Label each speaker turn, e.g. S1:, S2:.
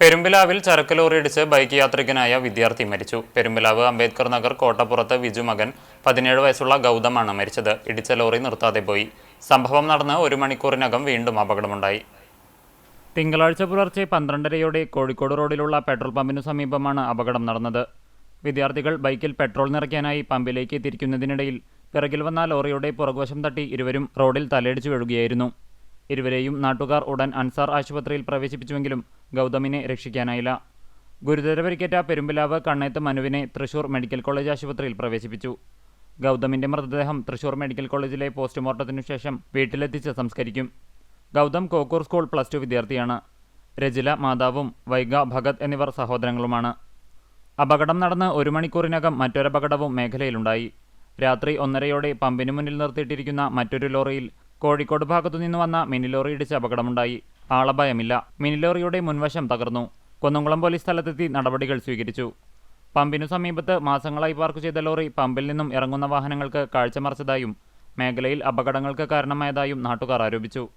S1: പെരുമ്പിലാവിൽ ചരക്ക് ലോറിയിടിച്ച് ബൈക്ക് യാത്രികനായ വിദ്യാർത്ഥി മരിച്ചു. പെരുമ്പിലാവ് അംബേദ്കർ നഗർ കോട്ടപ്പുറത്ത് വിജു മകൻ പതിനേഴ് വയസ്സുള്ള ഗൗതമാണ് മരിച്ചത്. ഇടിച്ച ലോറി നിർത്താതെ പോയി. സംഭവം നടന്ന് ഒരു മണിക്കൂറിനകം വീണ്ടും അപകടമുണ്ടായി. തിങ്കളാഴ്ച പുലർച്ചെ പന്ത്രണ്ടരയോടെ കോഴിക്കോട് റോഡിലുള്ള പെട്രോൾ പമ്പിനു സമീപമാണ് അപകടം നടന്നത്. വിദ്യാർത്ഥികൾ ബൈക്കിൽ പെട്രോൾ നിറയ്ക്കാനായി പമ്പിലേക്ക് തിരിക്കുന്നതിനിടയിൽ പിറകിൽ വന്ന ലോറിയുടെ പുറകുവശം തട്ടി ഇരുവരും റോഡിൽ തലയിടിച്ചു വീഴുകയായിരുന്നു. ഇരുവരെയും നാട്ടുകാർ ഉടൻ അൻസാർ ആശുപത്രിയിൽ പ്രവേശിപ്പിച്ചുവെങ്കിലും ഗൗതമിനെ രക്ഷിക്കാനായില്ല. ഗുരുതര പരിക്കേറ്റ പെരുമ്പിലാവ് കണ്ണേത്ത് മനുവിനെ തൃശൂർ മെഡിക്കൽ കോളേജ് ആശുപത്രിയിൽ പ്രവേശിപ്പിച്ചു. ഗൗതമിന്റെ മൃതദേഹം തൃശൂർ മെഡിക്കൽ കോളേജിലെ പോസ്റ്റ്മോർട്ടത്തിനു ശേഷം വീട്ടിലെത്തിച്ച് സംസ്കരിക്കും. Gautam Kokkur school plus two വിദ്യാർത്ഥിയാണ്. രജില മാതാവും വൈഗ ഭഗത് എന്നിവർ സഹോദരങ്ങളുമാണ്. അപകടം നടന്ന് ഒരു മണിക്കൂറിനകം മറ്റൊരപകടവും മേഖലയിലുണ്ടായി. രാത്രി ഒന്നരയോടെ പമ്പിനു മുന്നിൽ നിർത്തിയിട്ടിരിക്കുന്ന മറ്റൊരു ലോറിയിൽ കോഴിക്കോട് ഭാഗത്തുനിന്ന് വന്ന മിനി ലോറി ഇടിച്ച് അപകടമുണ്ടായി. ആളഭയമില്ല മിനിലോറിയുടെ മുൻവശം തകർന്നു. കുന്നംകുളം പോലീസ് സ്ഥലത്തെത്തി നടപടികൾ സ്വീകരിച്ചു. പമ്പിനു സമീപത്ത് മാസങ്ങളായി പാർക്ക് ചെയ്ത ലോറി പമ്പിൽ നിന്നും ഇറങ്ങുന്ന വാഹനങ്ങൾക്ക് കാഴ്ച മറച്ചതായും മേഖലയിൽ അപകടങ്ങൾക്ക് കാരണമായതായും നാട്ടുകാർ ആരോപിച്ചു.